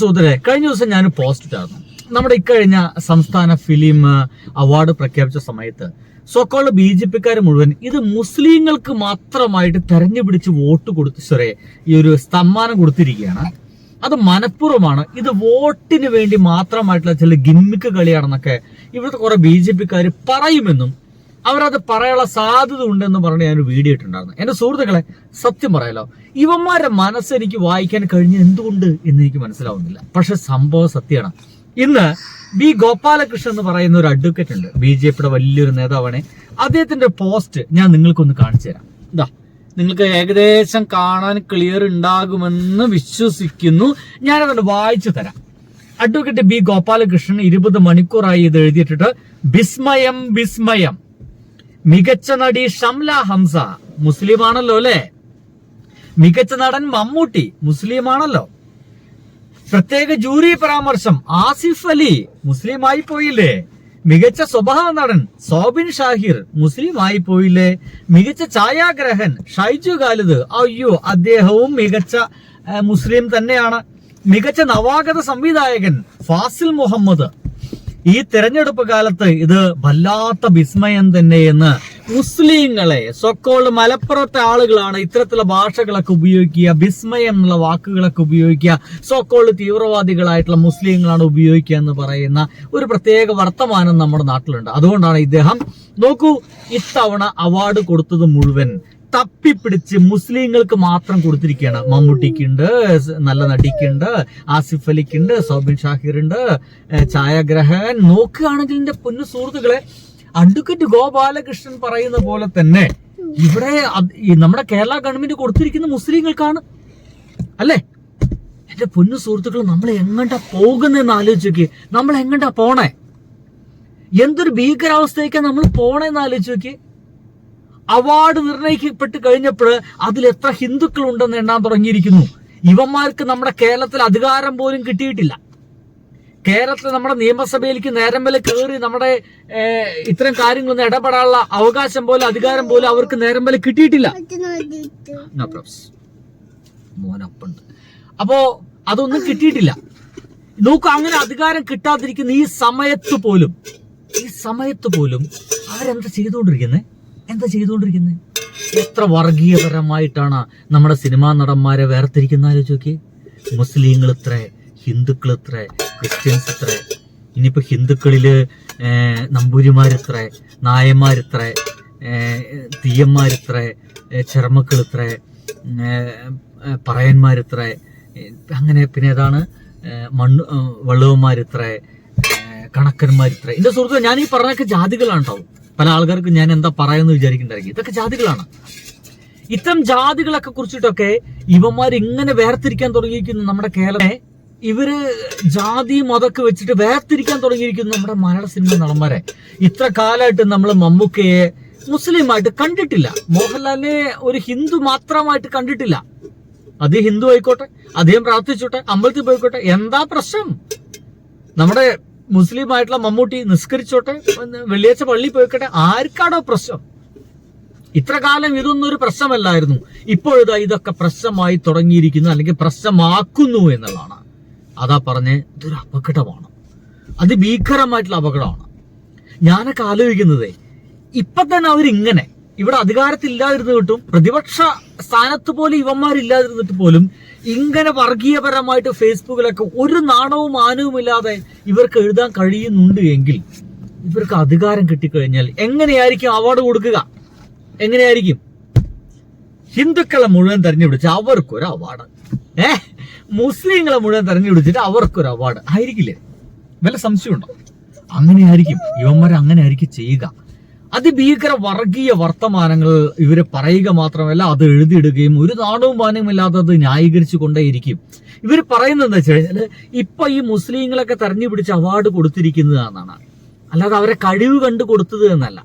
സുഹൃത്തുക്കളെ കഴിഞ്ഞ ദിവസം ഞാൻ പോസ്റ്റ് ഇട്ടായിരുന്നു നമ്മുടെ ഇക്കഴിഞ്ഞ സംസ്ഥാന ഫിലിം അവാർഡ് പ്രഖ്യാപിച്ച സമയത്ത് സോക്കോൾ ബി ജെ പിക്കാർ മുഴുവൻ ഇത് മുസ്ലിങ്ങൾക്ക് മാത്രമായിട്ട് തെരഞ്ഞു പിടിച്ച് വോട്ട് കൊടുത്ത് സോറി ഈ ഒരു സമ്മാനം കൊടുത്തിരിക്കുകയാണ്. അത് മനഃപൂർവമാണ്. ഇത് വോട്ടിന് വേണ്ടി മാത്രമായിട്ടുള്ള ചില ഗിമ്മിക്ക് കളിയാണെന്നൊക്കെ ഇവിടുത്തെ കുറെ ബി ജെ പിക്കാർ പറയുമെന്നും അവരത് പറയാനുള്ള സാധ്യത ഉണ്ടെന്ന് പറഞ്ഞ് ഞാൻ വീഡിയോ ഇട്ടുണ്ടായിരുന്നു എന്റെ സുഹൃത്തുക്കളെ സത്യം പറയാലോ ഇവന്മാരുടെ മനസ്സ് എനിക്ക് വായിക്കാൻ കഴിഞ്ഞ എന്തുകൊണ്ട് എന്ന് എനിക്ക് മനസ്സിലാവുന്നില്ല. പക്ഷെ സംഭവം സത്യമാണ്. ഇന്ന് ബി ഗോപാലകൃഷ്ണൻ എന്ന് പറയുന്ന ഒരു അഡ്വക്കേറ്റ് ഉണ്ട് ബി ജെ പിയുടെ വലിയൊരു നേതാവാണ്. അദ്ദേഹത്തിന്റെ പോസ്റ്റ് ഞാൻ നിങ്ങൾക്കൊന്ന് കാണിച്ചു തരാം. ഇതാ നിങ്ങൾക്ക് ഏകദേശം കാണാൻ ക്ലിയർ ഉണ്ടാകുമെന്ന് വിശ്വസിക്കുന്നു. ഞാനതൊന്ന് വായിച്ചു തരാം. അഡ്വക്കേറ്റ് ബി ഗോപാലകൃഷ്ണൻ ഇരുപത് മണിക്കൂറായി ഇത് എഴുതിയിട്ടിട്ട് ബിസ്മയം വിസ്മയം മികച്ച നടി ഷംല ഹംസ മുസ്ലിമാണല്ലോ അല്ലെ? മികച്ച നടൻ മമ്മൂട്ടി മുസ്ലിമാണല്ലോ. പ്രത്യേക ജൂറി പരാമർശം ആസിഫ് അലി മുസ്ലിമായി പോയില്ലേ? മികച്ച സ്വഭാവ നടൻ സോബിൻ ഷാഹിർ മുസ്ലിമായി പോയില്ലേ? മികച്ച ഛായാഗ്രഹൻ ഷൈജു ഖാലിദ്. അയ്യോ അദ്ദേഹവും മികച്ച മുസ്ലിം തന്നെയാണ്. മികച്ച നവാഗത സംവിധായകൻ ഫാസിൽ മുഹമ്മദ്. ഈ തെരഞ്ഞെടുപ്പ് കാലത്ത് ഇത് വല്ലാത്ത വിസ്മയം തന്നെയെന്ന് മുസ്ലിങ്ങളെ സൊക്കോൾ മലപ്പുറത്തെ ആളുകളാണ് ഇത്തരത്തിലുള്ള ഭാഷകളൊക്കെ ഉപയോഗിക്കുക വിസ്മയം എന്നുള്ള വാക്കുകളൊക്കെ ഉപയോഗിക്കുക സൊക്കോൾ തീവ്രവാദികളായിട്ടുള്ള മുസ്ലിങ്ങളാണ് ഉപയോഗിക്കുക എന്ന് പറയുന്ന ഒരു പ്രത്യേക വർത്തമാനം നമ്മുടെ നാട്ടിലുണ്ട്. അതുകൊണ്ടാണ് ഇദ്ദേഹം നോക്കൂ ഇത്തവണ അവാർഡ് കൊടുത്തത് മുഴുവൻ. തപ്പിപ്പിടിച്ച് മുസ്ലിങ്ങൾക്ക് മാത്രം കൊടുത്തിരിക്കുകയാണ്. മമ്മൂട്ടിക്കുണ്ട് നല്ല നടിക്കുണ്ട് ആസിഫ് അലിക്കുണ്ട് സൗബിൻ ഷാഹിറുണ്ട് ഛായാഗ്രഹൻ. നോക്കുകയാണെങ്കിൽ എന്റെ പൊന്നു സുഹൃത്തുക്കളെ അഡ്വക്കേറ്റ് ഗോപാലകൃഷ്ണൻ പറയുന്ന പോലെ തന്നെ ഇവിടെ നമ്മുടെ കേരള ഗവൺമെന്റ് കൊടുത്തിരിക്കുന്ന മുസ്ലിങ്ങൾക്കാണ്. അല്ലേ? എന്റെ പൊന്നു സുഹൃത്തുക്കൾ നമ്മൾ എങ്ങണ്ടാ പോകുന്നതെന്ന് ആലോചിച്ച് നമ്മൾ എങ്ങണ്ടാ പോണേ? എന്തൊരു ഭീകരാവസ്ഥയൊക്കെ നമ്മൾ പോണേന്ന് ആലോചിച്ച് നോക്കി. അവാർഡ് നിർണയിക്കപ്പെട്ട് കഴിഞ്ഞപ്പോൾ അതിൽ എത്ര ഹിന്ദുക്കൾ ഉണ്ടെന്ന് എണ്ണാൻ തുടങ്ങിയിരിക്കുന്നു. ഇവന്മാർക്ക് നമ്മുടെ കേരളത്തിൽ അധികാരം പോലും കിട്ടിയിട്ടില്ല. കേരളത്തിൽ നമ്മുടെ നിയമസഭയിലേക്ക് നേരം വരെ കയറി നമ്മുടെ ഇത്തരം കാര്യങ്ങളൊന്നും ഇടപെടാനുള്ള അവകാശം പോലും അധികാരം പോലും അവർക്ക് നേരം വരെ കിട്ടിയിട്ടില്ല. മോനപ്പുണ്ട്. അപ്പോ അതൊന്നും കിട്ടിയിട്ടില്ല. നോക്കൂ അങ്ങനെ അധികാരം കിട്ടാതിരിക്കുന്ന ഈ സമയത്ത് പോലും ഈ സമയത്ത് പോലും അവരെന്താ ചെയ്തുകൊണ്ടിരിക്കുന്നത് എന്താ ചെയ്തുകൊണ്ടിരിക്കുന്നത് എത്ര വർഗീയപരമായിട്ടാണ് നമ്മുടെ സിനിമാ നടന്മാരെ വേർതിരിക്കുന്ന ആലോചിച്ച് നോക്കി മുസ്ലിങ്ങൾ ഇത്ര ഹിന്ദുക്കൾ ഇത്ര ക്രിസ്ത്യൻസ് ഇത്ര ഇനിയിപ്പോ ഹിന്ദുക്കളിൽ നമ്പൂരിമാരിത്ര നായന്മാരിത്ര തീയന്മാരിത്ര ചർമ്മക്കൾ ഇത്ര പറയന്മാരിത്ര അങ്ങനെ പിന്നെ ഏതാണ് മണ്ണ് വള്ളവന്മാരിത്ര കണക്കന്മാരിത്ര. എന്റെ സുഹൃത്തു ഞാൻ ഈ പറഞ്ഞൊക്കെ ജാതികളാണ് കേട്ടോ പല ആൾക്കാർക്ക് ഞാൻ എന്താ പറയാന്ന് വിചാരിക്കുന്നുണ്ടായിരിക്കും ഇതൊക്കെ ജാതികളാണ്. ഇത്തരം ജാതികളൊക്കെ കുറിച്ചിട്ടൊക്കെ ഇവന്മാർ ഇങ്ങനെ വേർതിരിക്കാൻ തുടങ്ങിയിരിക്കുന്നു നമ്മുടെ കേരളത്തെ ഇവർ ജാതി മതമൊക്കെ വെച്ചിട്ട് വേർതിരിക്കാൻ തുടങ്ങിയിരിക്കുന്നു നമ്മുടെ മലയാള സിനിമ നടന്മാരെ. ഇത്ര കാലമായിട്ട് നമ്മൾ മമ്മൂക്കയെ മുസ്ലിമായിട്ട് കണ്ടിട്ടില്ല. മോഹൻലാലിനെ ഒരു ഹിന്ദു മാത്രമായിട്ട് കണ്ടിട്ടില്ല. അത് ഹിന്ദു ആയിക്കോട്ടെ അദ്ദേഹം പ്രാർത്ഥിച്ചോട്ടെ അമ്പലത്തിൽ പോയിക്കോട്ടെ എന്താ പ്രശ്നം? നമ്മുടെ മുസ്ലിം ആയിട്ടുള്ള മമ്മൂട്ടി നിസ്കരിച്ചോട്ടെ വെള്ളിയാഴ്ച പള്ളി പോയിക്കട്ടെ ആർക്കാണോ പ്രശ്നം? ഇത്ര കാലം ഇതൊന്നും ഒരു പ്രശ്നമല്ലായിരുന്നു ഇപ്പോഴിതാ ഇതൊക്കെ പ്രശ്നമായി തുടങ്ങിയിരിക്കുന്നു അല്ലെങ്കിൽ പ്രശ്നമാക്കുന്നു എന്നുള്ളതാണ്. അതാ പറഞ്ഞ ഇതൊരു അപകടമാണ്. അതിഭീകരമായിട്ടുള്ള അപകടമാണ്. ഞാനൊക്കെ ആലോചിക്കുന്നതേ ഇപ്പൊ തന്നെ അവരിങ്ങനെ ഇവിടെ അധികാരത്തില്ലാതിരുന്ന് കിട്ടും. പ്രതിപക്ഷ സ്ഥാനത്ത് പോലും ഇവന്മാരില്ലാതിരുന്നിട്ട് പോലും ഇങ്ങനെ വർഗീയപരമായിട്ട് ഫേസ്ബുക്കിലൊക്കെ ഒരു നാണവും മാനവും ഇല്ലാതെ ഇവർക്ക് എഴുതാൻ കഴിയുന്നുണ്ട് എങ്കിൽ ഇവർക്ക് അധികാരം കിട്ടിക്കഴിഞ്ഞാൽ എങ്ങനെയായിരിക്കും അവാർഡ് കൊടുക്കുക? എങ്ങനെയായിരിക്കും? ഹിന്ദുക്കളെ മുഴുവൻ തെരഞ്ഞെടുപ്പിച്ച് അവർക്കൊരു അവാർഡ് ഏ? മുസ്ലിങ്ങളെ മുഴുവൻ തെരഞ്ഞെടുപ്പിച്ചിട്ട് അവർക്കൊരു അവാർഡ് ആയിരിക്കില്ലേ? വല്ല സംശയമുണ്ടോ? അങ്ങനെയായിരിക്കും. യുവന്മാർ അങ്ങനെ ആയിരിക്കും ചെയ്യുക. അതിഭീകര വർഗീയ വർത്തമാനങ്ങൾ ഇവർ പറയുക മാത്രമല്ല അത് എഴുതിയിടുകയും ഒരു മാനവും ഇല്ലാതെ അത് ന്യായീകരിച്ചു കൊണ്ടേയിരിക്കും ഇവർ പറയുന്നത് എന്താ വെച്ച് കഴിഞ്ഞാൽ ഇപ്പൊ ഈ മുസ്ലിങ്ങളൊക്കെ തെരഞ്ഞു പിടിച്ച് അവാർഡ് കൊടുത്തിരിക്കുന്നതാണെന്നാണ് അല്ലാതെ അവരെ കഴിവ് കണ്ടു കൊടുത്തത് എന്നല്ല.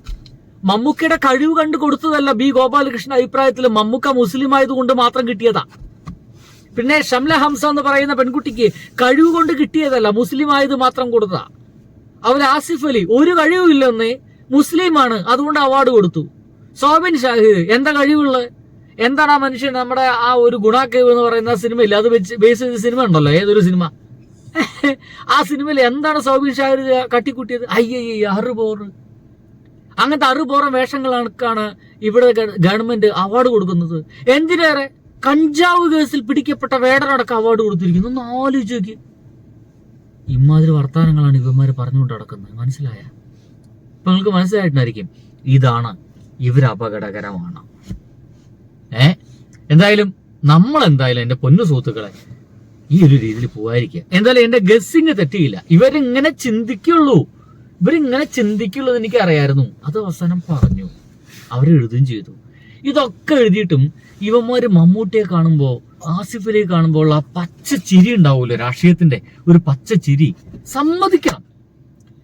മമ്മൂക്കയുടെ കഴിവ് കണ്ടു കൊടുത്തതല്ല ബി ഗോപാലകൃഷ്ണൻ അഭിപ്രായത്തിൽ മമ്മൂക്ക മുസ്ലിം ആയതുകൊണ്ട് മാത്രം കിട്ടിയതാ. പിന്നെ ഷംല ഹംസ എന്ന് പറയുന്ന പെൺകുട്ടിക്ക് കഴിവ് കൊണ്ട് കിട്ടിയതല്ല മുസ്ലിം ആയത് മാത്രം കൊടുത്തതാ. അവൻ ആസിഫ് അലി ഒരു കഴിവുമില്ലെന്നേ മുസ്ലിമാണ് അതുകൊണ്ട് അവാർഡ് കൊടുത്തു. സോബിൻ ഷാഹിദ് എന്താ കഴിവുള്ള? എന്താണ് ആ മനുഷ്യൻ നമ്മുടെ ആ ഒരു ഗുണാക്കേവ് എന്ന് പറയുന്ന സിനിമയില്ല അത് വെച്ച് ബേസ് ചെയ്ത സിനിമ ഉണ്ടല്ലോ ഏതൊരു സിനിമ ആ സിനിമയിൽ എന്താണ് സോബിൻ ഷാഹിദ് കട്ടിക്കുട്ടിയത്? അയ്യയ്യ അറുപോറ് അങ്ങനത്തെ അറുപോറ വേഷങ്ങളാണ് ഇവിടെ ഗവൺമെന്റ് അവാർഡ് കൊടുക്കുന്നത്. എന്തിനേറെ? കഞ്ചാവ് കേസിൽ പിടിക്കപ്പെട്ട വേടനടക്കം അവാർഡ് കൊടുത്തിരിക്കുന്നു. ഒന്ന് ആലോചിച്ച് നോക്കി. ഇമാതിരി വർത്തമാനങ്ങളാണ് ഇവന്മാര് പറഞ്ഞുകൊണ്ട് നടക്കുന്നത്. മനസ്സിലായ? ഇപ്പൊ നിങ്ങൾക്ക് മനസ്സിലായിട്ടുണ്ടായിരിക്കും ഇതാണ് ഇവർ അപകടകരമാണ്. ഏ? എന്തായാലും നമ്മൾ എന്തായാലും എന്റെ പൊന്നു സുഹൃത്തുക്കളെ ഈ ഒരു രീതിയിൽ പോവായിരിക്കുക എന്തായാലും എന്റെ ഗസ്സിങ് തെറ്റിയില്ല. ഇവരിങ്ങനെ ചിന്തിക്കുള്ളൂ. ഇവരിങ്ങനെ ചിന്തിക്കുള്ളൂ എനിക്ക് അറിയായിരുന്നു അത് അവസാനം പറഞ്ഞു. അവരെഴുതുകയും ചെയ്തു. ഇതൊക്കെ എഴുതിയിട്ടും ഇവന്മാര് മമ്മൂട്ടിയെ കാണുമ്പോ ആസിഫിനെ കാണുമ്പോൾ ആ പച്ച ചിരി ഉണ്ടാവൂല്ലോ രാഷ്ട്രീയത്തിന്റെ ഒരു പച്ച ചിരി സമ്മതിക്കണം.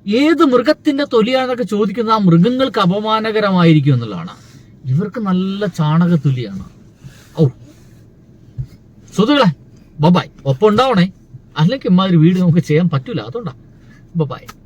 ഏത് മൃഗത്തിന്റെ തൊലിയാണെന്നൊക്കെ ചോദിക്കുന്നത് ആ മൃഗങ്ങൾക്ക് അപമാനകരമായിരിക്കും എന്നുള്ളതാണ്. ഇവർക്ക് നല്ല ചാണക തൊലിയാണ്. ഔ. സുഹൃത്തുക്കളെ ബബായ്. ഒപ്പം ഉണ്ടാവണേ. അല്ലെങ്കിൽ ഇമാതിരി വീട് നമുക്ക് ചെയ്യാൻ പറ്റൂല. അതുകൊണ്ടാ. ബബായ്.